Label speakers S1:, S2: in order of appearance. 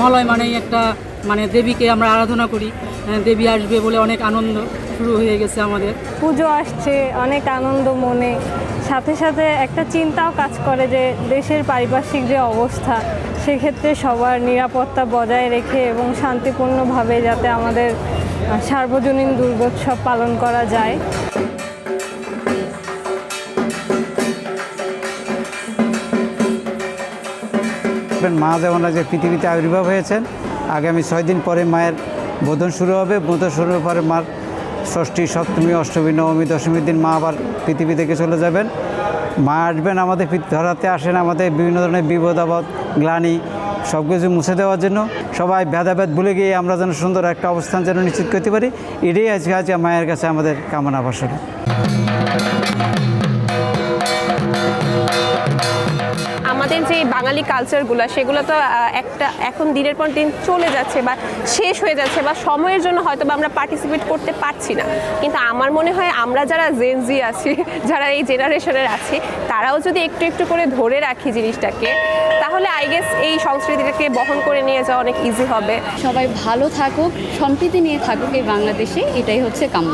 S1: মহালয় মানেই একটা মানে দেবীকে আমরা আরাধনা করি। দেবী আসবে বলে অনেক আনন্দ শুরু হয়ে গেছে আমাদের।
S2: পুজো আসছে, অনেক আনন্দ মনে। সাথে সাথে একটা চিন্তাও কাজ করে যে দেশের পারিপার্শ্বিক যে অবস্থা, সেক্ষেত্রে সবার নিরাপত্তা বজায় রেখে এবং শান্তিপূর্ণভাবে যাতে আমাদের সার্বজনীন দুর্গোৎসব পালন করা যায়।
S3: মা যেমন আজকে পৃথিবীতে আবির্ভাব হয়েছেন, আগামী ছয় দিন পরে মায়ের বোধন শুরু হবে। বোধন শুরু পরে মার ষষ্ঠী, সপ্তমী, অষ্টমী, নবমী, দশমীর দিন মা আবার পৃথিবী থেকে চলে যাবেন। মা আসবেন আমাদের ধরাতে আসেন আমাদের বিভিন্ন ধরনের বিপদ, আপদ, গ্লানি সব কিছু মুছে দেওয়ার জন্য। সবাই ভেদাভেদ ভুলে গিয়ে আমরা যেন সুন্দর একটা অবস্থান যেন নিশ্চিত করতে পারি। এটাই আজকে আজকে মায়ের কাছে আমাদের কামনা বাসনা
S4: আমাদের যে বাঙালি কালচারগুলো সেগুলো তো একটা, এখন দিনের পর দিন চলে যাচ্ছে বা শেষ হয়ে যাচ্ছে বা সময়ের জন্য হয়তো বা আমরা পার্টিসিপেট করতে পারছি না। কিন্তু আমার মনে হয় আমরা যারা জেনজি আছি, যারা এই জেনারেশনের আছি, তারাও যদি একটু একটু করে ধরে রাখি জিনিসটাকে, তাহলে আই গেস এই সংস্কৃতিটাকে বহন করে নিয়ে যাওয়া অনেক ইজি হবে।
S5: সবাই ভালো থাকুক, সম্প্রীতি নিয়ে থাকুক এই বাংলাদেশে, এটাই হচ্ছে কাম্য।